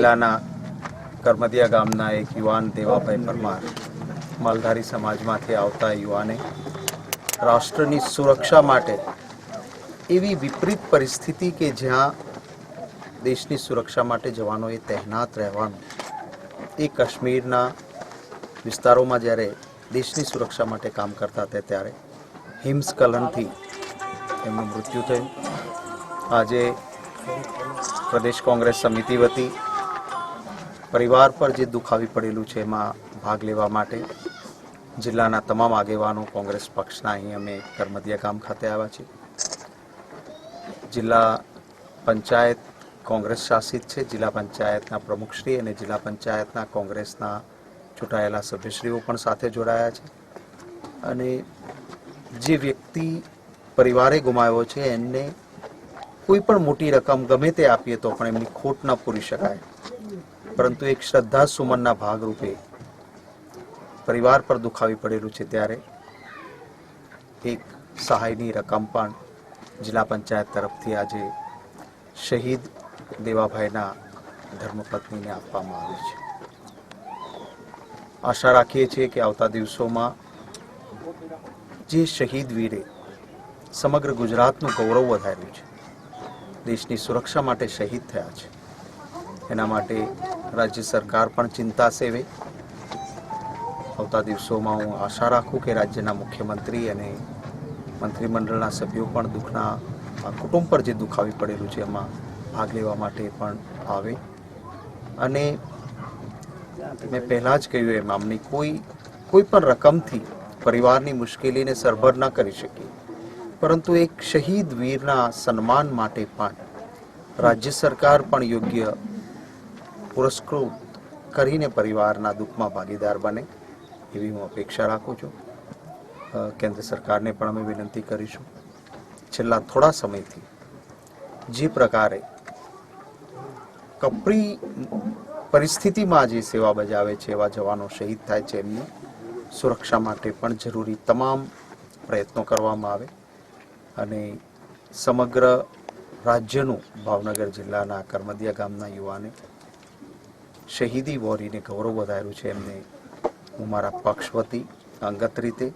જિલ્લાના કરમદિયા ગામના એક યુવાન દેવાભાઈ પરમાર માલધારી સમાજમાંથી આવતા યુવાને રાષ્ટ્રની સુરક્ષા માટે એવી વિપરીત પરિસ્થિતિ કે જ્યાં દેશની સુરક્ષા માટે જવાનોએ તહેનાત રહેવાનું. એ કાશ્મીરના વિસ્તારોમાં જ્યારે દેશની સુરક્ષા માટે કામ કરતા હતા ત્યારે હિમસ્ખલનથી એમનું મૃત્યુ થયું. આજે પ્રદેશ કોંગ્રેસ સમિતિ વતી પરિવાર પર જે દુઃખ આવી પડેલું છે, એમાં ભાગ લેવા માટે જિલ્લાના તમામ આગેવાનો કોંગ્રેસ પક્ષના અહીં અમે કરમદિયા ગામ ખાતે આવ્યા છીએ. જિલ્લા પંચાયત કોંગ્રેસ શાસિત છે, જિલ્લા પંચાયતના પ્રમુખશ્રી અને જિલ્લા પંચાયતના કોંગ્રેસના ચૂંટાયેલા સભ્યશ્રીઓ પણ સાથે જોડાયા છે. અને જે વ્યક્તિ પરિવારે ગુમાવ્યો છે, એમને કોઈ પણ મોટી રકમ ગમે તે આપીએ તો પણ એમની ખોટ ન પૂરી શકાય. પરંતુ એક શ્રદ્ધા સુમનના ભાગરૂપે પરિવાર પર દુખાવી પડેલું છે ત્યારે એક સહાયની રકમ પણ જિલ્લા પંચાયત તરફથી આજે શહીદ દેવાભાઈના ધર્મપત્નીને આપવામાં આવી છે. આશા રાખીએ છીએ કે આવતા દિવસોમાં જે શહીદ વીરે સમગ્ર ગુજરાતનું ગૌરવ વધાર્યું છે. દેશની સુરક્ષા માટે શહીદ થયા છે. એના માટે રાજ્ય સરકાર પણ ચિંતા સેવે આવતા દિવસોમાં હું આશા રાખું કે રાજ્યના મુખ્યમંત્રી અને મંત્રીમંડળના સભ્યો પણ દુઃખના કુટુંબ પર જે દુઃખ આવી પડેલું છે એમાં ભાગ લેવા માટે પણ આવે. અને મેં પહેલાં જ કહ્યું એમ, આમની કોઈ કોઈ પણ રકમથી પરિવારની મુશ્કેલીને સરભર ન કરી શકીએ. પરંતુ એક શહીદ વીરના સન્માન માટે પણ રાજ્ય સરકાર પણ યોગ્ય પુરસ્કૃત કરીને પરિવારના દુઃખમાં ભાગીદાર બને, એવી હું અપેક્ષા રાખું છું. કેન્દ્ર સરકારને પણ અમે વિનંતી કરીશું. છેલ્લા થોડા સમયથી જે પ્રકારે કપરી પરિસ્થિતિમાં જે સેવા બજાવે છે, એવા જવાનો શહીદ થાય છે, એમની સુરક્ષા માટે પણ જરૂરી તમામ પ્રયત્નો કરવામાં આવે અને સમગ્ર રાજ્યનું ભાવનગર જિલ્લાના કરમદિયા ગામના યુવાને શહીદી વોરીને ગૌરવ વધાર્યું છે એમને. હું મારા પક્ષ વતી અંગત રીતે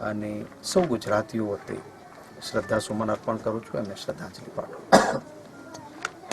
અને સૌ ગુજરાતીઓ વતી શ્રદ્ધા સુમન અર્પણ કરું છું એમને શ્રદ્ધાંજલિ પાઠવું